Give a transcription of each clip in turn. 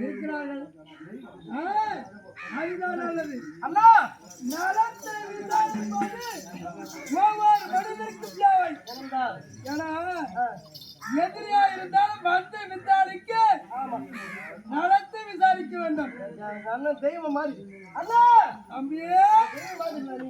இருக்கிறார்கள் அதுதான் நல்லது நலத்தை விசாரிப்பது ஒவ்வொரு தேவை. ஏன்னா எதிரியா இருந்தாலும் வந்து விசாரிக்க நலத்தை விசாரிக்க வேண்டும். அண்ணன் தெய்வம் மாதிரி. அண்ணா தம்பியே! நீ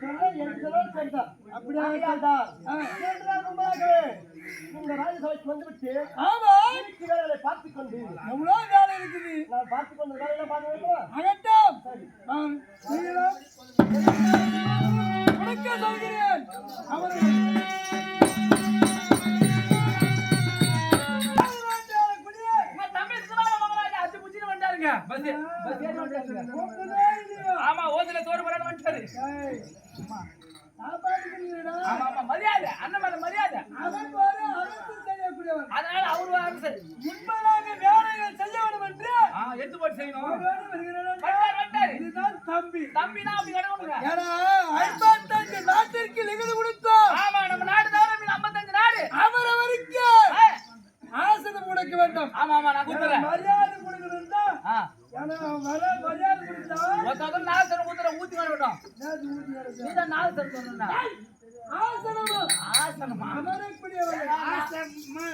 சொன்ன எத்தனை சொல்றா அப்படியா அப்படியாடா ஆ. கேட்டதாக இந்த ராஜசபைக்கு வந்துவிட்டு ஆமா. வீட்டு வேலைகளை பார்த்துக் கொண்டு. எவ்வளவு வேலை இருக்குது? நான் பார்த்துக் கொண்டு வேலையை பார்க்க வேண்டுமா? அகட்டும். நான் செய்யலாம் உனக்கே சொல்கிறேன். அவர்கள் பஸ் பஸ் ஏறி வந்துட்டாருங்க கூப்பிடுதே இல்லையோ? ஆமா ஓதுல சோறு போடாம வந்துட்டாரு. ஆமா ஆமா மரியாதை அண்ணன் மேல மரியாதை அரசு செய்யக்கூடியவன் அதனால அவரு அரசு உண்மையாக வேலைகள் செய்ய வேண்டும் என்று எடுத்து போட்டு செய்யணும் இதுதான் தம்பி தம்பினா அப்படி கிடக்கணுங்க ஏன்னா ஐம்பத்தஞ்சு நாட்டிற்கு லிகிடு கொடுத்தோம் ஆமா நம்ம நாடு தவிர மீது 55 நாடு அவரவருக்கு ஆ, ஆசனம் கொடுக்க வேண்டும் ஆமா ஆமா நான் குத்துறேன் மரியாதை கொடுக்கணும்னா ஆ ஏன்னா வர மரியாதை கொடுத்தா ஒருத்தர் நாலு தரம் ஊத்துற ஊத்தி வர விட்டோம் நேத்து ஊத்தி வரது. நீதான் நாலு சொன்னா ஆசனமும் ஆசனமா. அமரக்கூடியவர்கள் ஆசனமா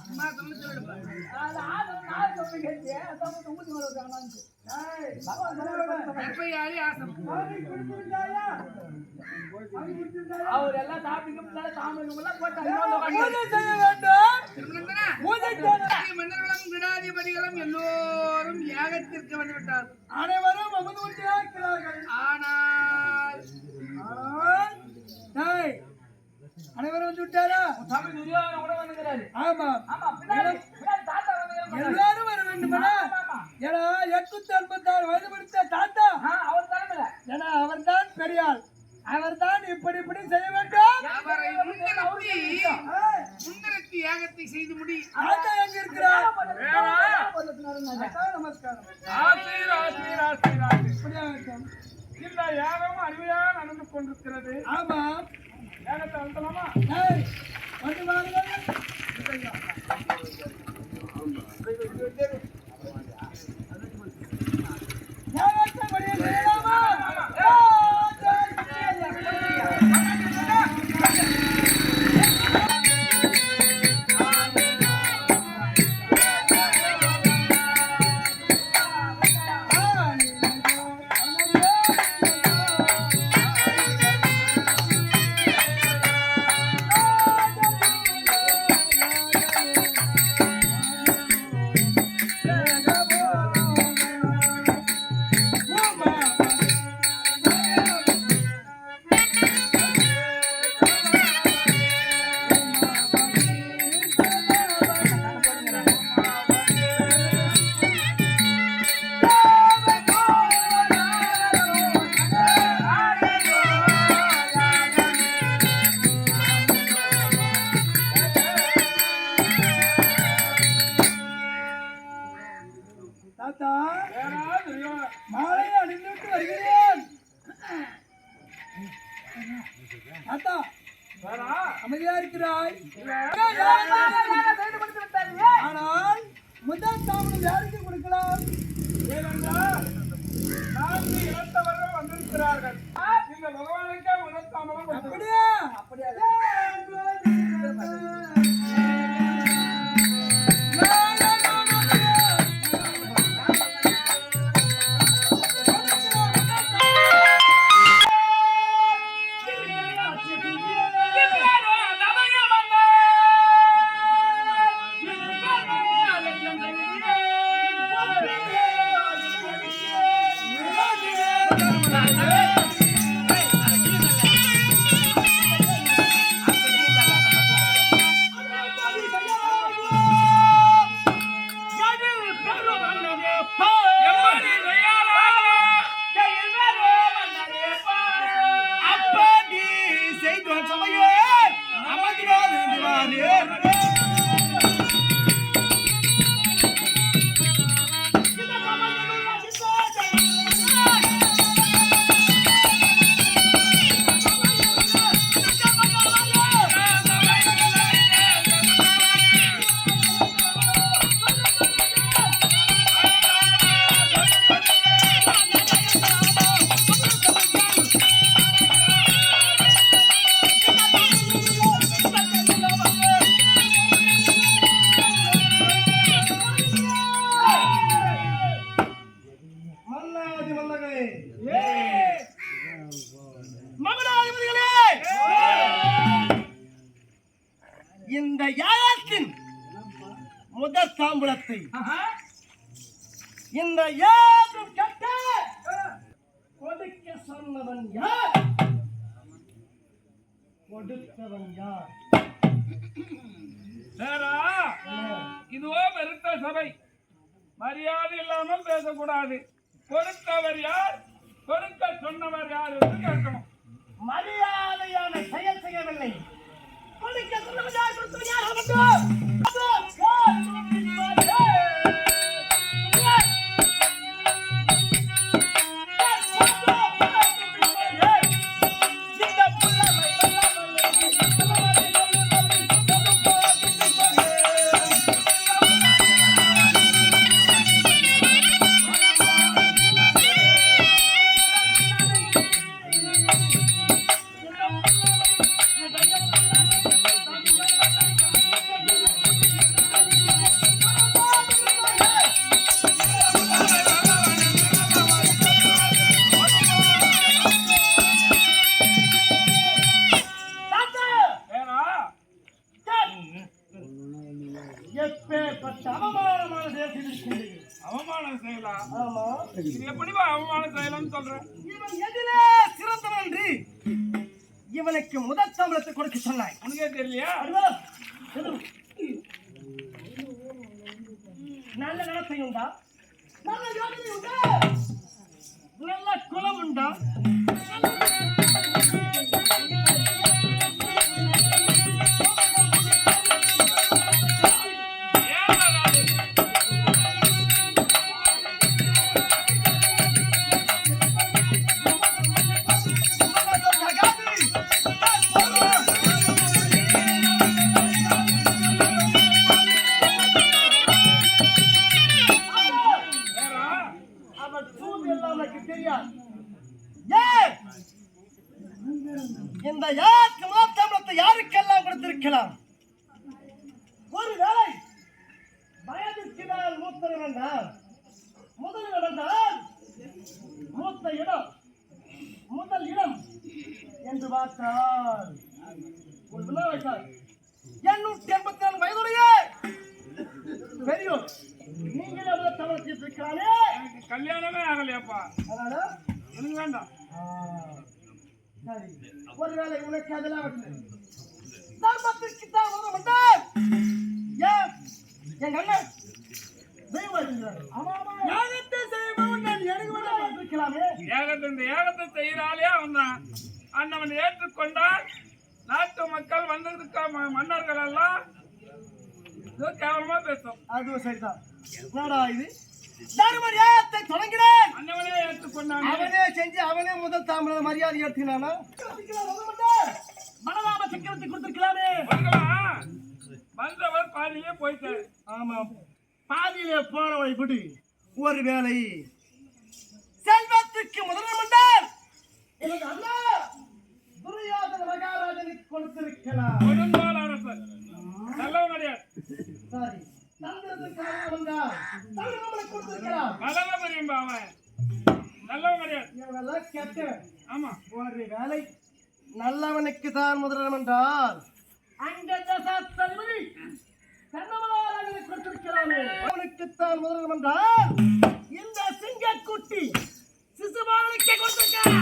அம்மா சொல்லி சொல்லிடுப்பா அது ஆசனம். நாலு தரம் கேட்டு அதான் ஊத்தி வர விட்டாங்க ஏய், எப்ப யாரு ஆசனம். அவர் எல்லாம் சாப்பிட்டு தாமரை எல்லாம் போட்டாங்க பூஜை செய்ய வேண்டும். பூஜை செய்ய மன்னர்களும் கிடாதிபதிகளும் எல்லோரும் யாகத்திற்கு வந்துவிட்டார் அனைவரும் அமுது கொண்டே இருக்கிறார்கள். ஆனால் அனைவரும் வந்து விட்டாரா? ஆமா. எல்லாரும் வர வேண்டுமனா ஆமா ஏன்னா எட்நூத்தி ஐம்பத்தாறு வயது முடித்த தாத்தா. அவர் தலைமையில. ஏன்னா அவர்தான் பெரியாள் அவர்தான் இப்படி இப்படி செய்ய வேண்டும். அவரை முன்னிறுத்தி முன்னிறுத்தி யாகத்தை செய்து முடி. தாத்தா எங்க இருக்கிறார்? நமஸ்காரம். ஆசீர், ஆசீர். இப்படியா இருக்கும்? இந்த யாகம் அருமையாக நடந்து கொண்டிருக்கிறது. ஆமா. யாகத்தை வந்து வாருங்கள் முதற் தாம்பூலத்தை. இந்த ஏதும் கட்ட? கொடுக்க சொன்னவன் யார்? கொடுத்தவன் யார்? இதுவோ வெறுத்த சபை. மரியாதை இல்லாமல் பேசக்கூடாது. கொடுத்தவர் யார்? கொடுக்க சொன்னவர் யார் என்று கேட்கணும். மரியாதையான செயல் செய்யவில்லை. கொடுக்க சொன்னவன் யார்? கொடுத்தவன் யார்? அது இது எப்படிப்பா அவமானம் செய்யலாம்னு சொல்றேன்? இவன் எதிலே சிறந்தவன் என்று இவனுக்கு முதல் சம்பளத்தை கொடுக்க சொன்னாய். உனக்கே தெரியலையா? நல்ல நடத்தை உண்டா? நல்ல யோசனை உண்டா? நல்ல குலம் உண்டா? மூத்தர் வேண்டாம் முதல் நடந்தால் மூத்த இடம் முதல் இடம் என்று பார்த்தால் ஒரு வைத்தார் எண்ணூற்றி எண்பத்தி நாலு வயதுடைய பெரியோர் நீங்களே முதல் தமிழ் இருக்கிறானே எனக்கு கல்யாணமே ஆகலையாப்பா. அதனால எனக்கு வேண்டாம். சரி. ஒருவேளை உனக்கு அதெல்லாம். தர்மத்திற்கு தான் ஏன்? எங்க அண்ணன் இருக்கிறார். யாகத்தை செய்பவன் நான் இருக்கலாமே ஏகத்தை இந்த ஏகத்தை செய்கிறாலே அவன் தான். அண்ணவன் ஏற்றுக்கொண்டால் நாட்டு மக்கள் வந்ததுக்கு மன்னர்கள் எல்லாம் ஏதோ கேவலமா பேசும். அதுவும் சரிதான். என்னடா இது? தர்மர் யாகத்தை தொடங்கினேன். அண்ணவனே ஏற்றுக்கொண்டான். அவனே செஞ்சு அவனே முதல் தாமிர மரியாதை ஏற்றுக்கினானா? மனதாப சக்கரத்தை கொடுத்திருக்கலாமே. வந்தவர் பாதியிலே போயிட்டாரு. ஆமாம். பாதியிலே போனவளை விடு. ஒரு வேலை செல்வத்துக்கு முதல் மன்னர் எனக்கு அண்ணா துரியோதன மகாராஜனுக்கு கொடுத்திருக்கலாம் நல்லவன் கிடையாது சாரி நல்லவனுக்கு தான் முதலிடம் என்றால் அங்க தசாத்ததிபதி கொடுத்திருக்கிறானே அவனுக்குத்தான் முதலிடம் என்றால் இந்த சிங்கக்குட்டி சிசுபாலனுக்கே கொடுத்திருக்கான்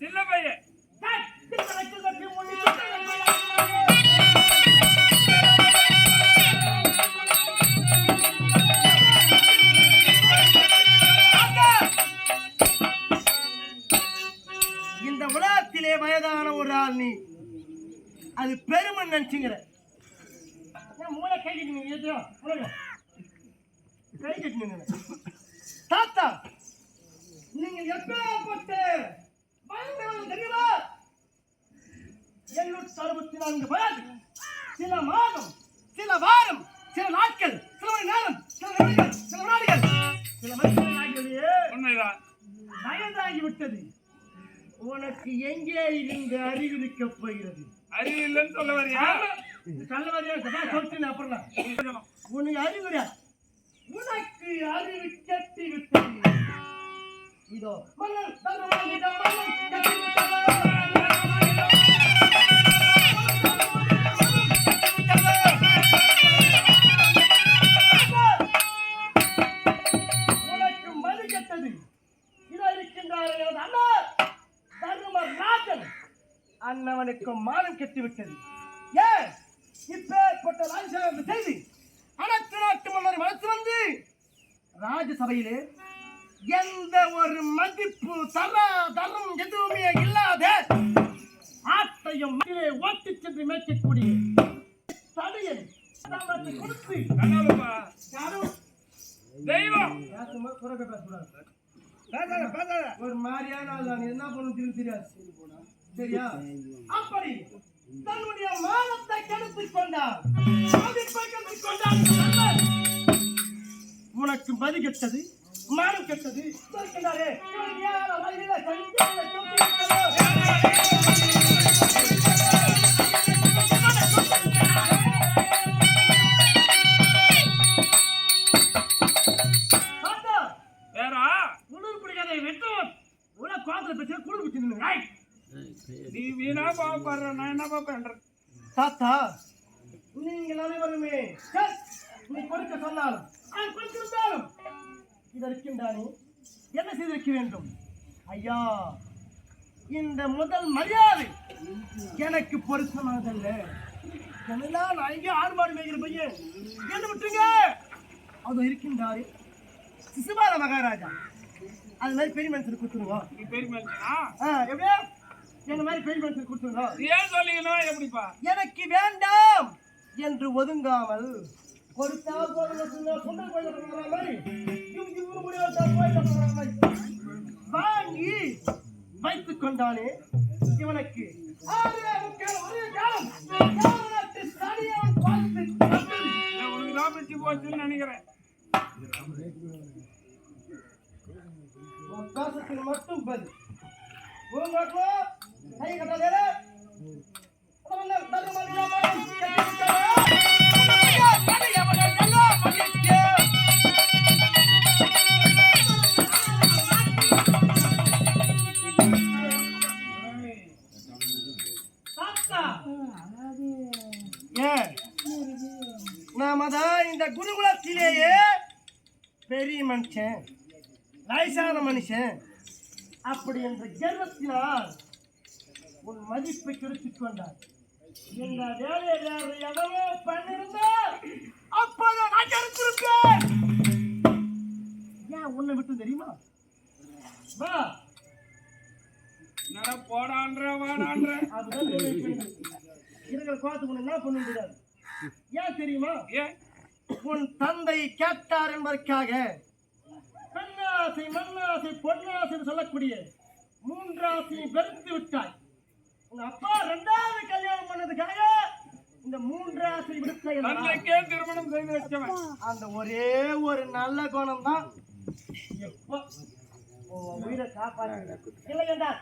சின்ன பையன். கட்டி கட்டி இந்த உலகத்திலே வயதான ஒரு ஆள் நீ அது பெருமை நினைச்சுங்கிற ஏன் மூளை கை கட்டி நீங்க ஏத்தியோ? உலக. கை கட்டி நின்னு. தாத்தா நீங்கள் எப்பேற்பட்ட பயந்தவன் தெரியுமா எண்ணூற்றி அறுபத்தி நான்கு வயது சில மாதம் சில வாரம் சில நாட்கள் சில மணி நேரம் சில உண்மைதான். விட்டது உனக்கு எங்கே இருந்து அறிவிக்கப் போகிறது? அறிவு இல்லைன்னு சொல்ல வரியா? கல்லவரியா சொல்லிட்டு அப்புறம். தான். உனக்கு அறிவுரை உனக்கு அறிவு கட்டி விட்டது இதோ மன்னன் தர்மமாகிடம் மன்னன் எழுதி இதோ இருக்கின்றார் தருமர் ராஜன் அண்ணவனுக்கும் மானம் கெட்டிவிட்டது. ஏன்? இப்பேற்பட்ட ராஜசேகரன் செய்தி அனைத்து நாட்டு மன்னர் வளர்த்து வந்து ராஜசபையிலே எந்த ஒரு மதிப்பு தர தரம் எதுவுமே இல்லாத ஆட்டையும் மயிலே ஓட்டி சென்று மேய்க்கக்கூடிய தடையை கொடுத்து கடவுள் தெய்வம் பேசும்போது குறைக்க பேசக்கூடாது. பேசாத, பேசாத. ஒரு மாதிரியான ஆள் தான். என்ன பண்ணணும் தெரியும் தெரியாது சரியா அப்படி தன்னுடைய மானத்தை கெடுத்துக் கொண்டார் மதிப்பை கெடுத்துக் கொண்டார் உனக்கு மதி கெட்டது மானம் கெட்டது சொல்கிறாரே பிடிச்சிருந்தீங்க நீ வீணா பாவப்படுற நான் என்னப்பா பண்றேன் தாத்தா நீங்கள் அனைவருமே சரி, நீ கொடுக்க சொன்னாலும் நான் கொடுத்திருந்தாலும் இதற்கின்றானே என்ன செய்திருக்க வேண்டும்? ஐயா இந்த முதல் மரியாதை எனக்கு பொருத்தமானதல்ல. என்னதான் நான் இங்கே ஆடுபாடு மேய்கிற பையன்? என்ன விட்டுருங்க. அது இருக்கின்றாரு சிசுபால மகாராஜா. அது மாதிரி பெரிய மனுஷனுக்கு கொடுத்துருவோம் பெரிய மனுஷனா? எப்படியா எங்க மாதிரி பெரிய மனுஷனுக்கு கொடுத்துருவோம் ஏன் சொல்லிக்கணும்? எப்படிப்பா? எனக்கு வேண்டாம் என்று ஒதுங்காமல் கொடுத்தா போதும் சொந்த கோயில மாதிரி. வாங்கி வைத்துக் கொண்டானே இவனுக்கு குருகுலத்திலேயே பெரிய மனுஷன் வயசான மனுஷன். அப்படி என்ற கர்வத்தினால் உன் மதிப்பை கெடுத்துக் கொண்டார். இந்த வேலையை வேற எவனோ பண்ணிருந்தால் அப்போது நான் கெடுத்திருப்பேன் ஏன் உன்னை விட்டு தெரியுமா? வா. என்னடா போடான்ற வாடான்ற அதுதான். இருக்கிற கோலத்துக்கு உன்னை என்ன பண்ண முடியாது? ஏன் தெரியுமா? ஏன்? உன் தந்தை கேட்டார் என்பதற்காக. பெண்ணாசை மண்ணாசை பொன்னாசை சொல்லக்கூடிய மூன்றாசையை வெறுத்து விட்டாய். உங்க அப்பா ரெண்டாவது கல்யாணம் பண்ணதுக்காக இந்த மூன்றாசை விடுத்த என்றால் தந்தைக்கே திருமணம் செய்து வச்சவன் அந்த ஒரே ஒரு நல்ல குணம் தான் எப்போ உயிரை காப்பாற்று இல்லை என்றால்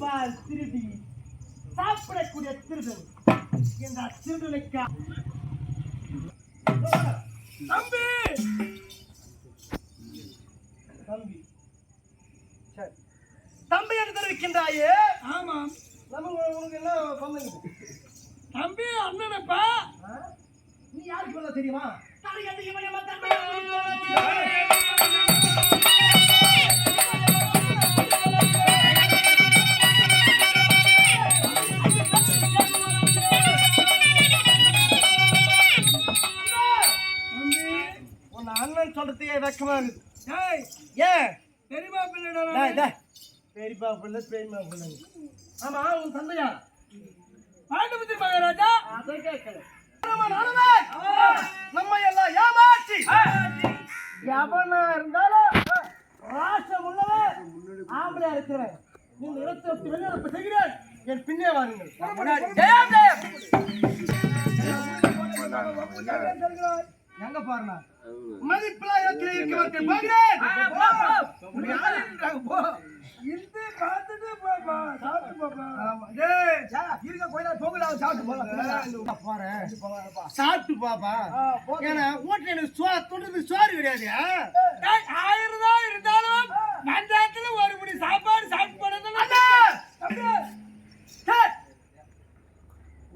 நெய்பால் திருடி. சாப்பிடக்கூடிய திருடன் என்ற திருடனுக்கா தம்பி! தம்பி. சரி. தம்பி என்று தெரிவிக்கின்றாயே? ஆமாம். நம்ம உனக்கு என்ன சொந்தங்க தம்பி அண்ணனப்பா? நீ யாருக்கு சொல்ல தெரியுமா? தம்பி. வெக்கமா இருக்குது டேய் ஏன் பெரியமா டேய். பெரியப்பா பிள்ளை பெரியம்மா பிள்ளை. ஆமா உன் தந்தையா? பாண்டுபுத்தி மகாராஜா அதை கேட்கல. நம்ம எல்லாம் ஏமாற்றி. எவனா இருந்தாலும் ராசம் உள்ளவன். ஆம்பளையா இருக்கிறேன் நீங்க இடத்தை விட்டு வெளியே செய்கிறேன். என் பின்னே வாருங்கள் ஜெயம் ஜெயம் எங்க பாருண்ணா? மதிப்பில்லா இடத்தில் இருக்கிறவர்கள் பார்க்கிறேன் ஆ, போ, இருந்து பார்த்துட்டு போப்பா சாப்பிட்டு போப்பா ஆமா. டேய், இருக்க நேரம் பொங்கலா சாப்பிட்டு போலாம். போறேன். சாப்பிட்டு பாப்பா. ஏன்னா வீட்டுல எனக்கு சோ தொடுறதுக்கு சோறு கிடையாது டேய், ஆயிரம் தான் இருந்தாலும் பஞ்சாயத்துல ஒரு முடி சாப்பாடு சாப்பிட்டு போனது!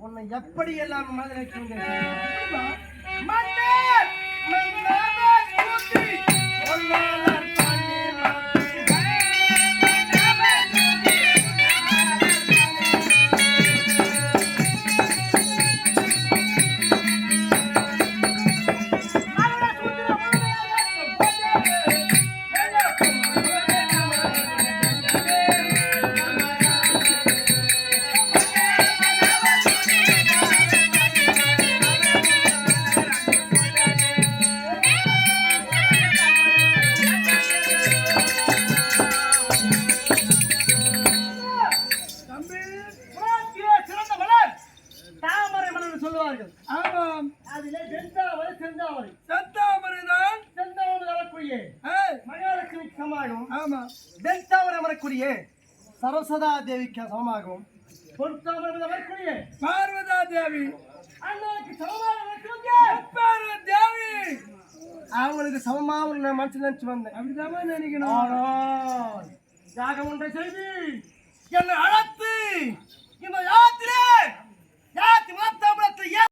உன்னை எப்படி எல்லாம் மதுரைக்கு மன்னர் மன்னர் கூட்டி பொன்னாளர் சொல்லுவார்கள். ஆமாம். அதிலே செந்தாவரை செந்தாவரை சத்தாமரைதான் செந்தாவரை வரக்கூடிய மகாலட்சுமி சமாகும். ஆமா வெண்தாமரை வரக்கூடிய சரஸ்வதா தேவிக்கு சமமாகும். பொற்தாமரை வரக்கூடிய பார்வதா தேவி. அண்ணனுக்கு சமமாக வரக்கூடிய தேவி. அவங்களுக்கு சமமா உன்னை மனசு நினைச்சு வந்தேன். அப்படிதான் நினைக்கணும். யாகம் ஒன்றை செய்து என்னை Ya, cuma tahu.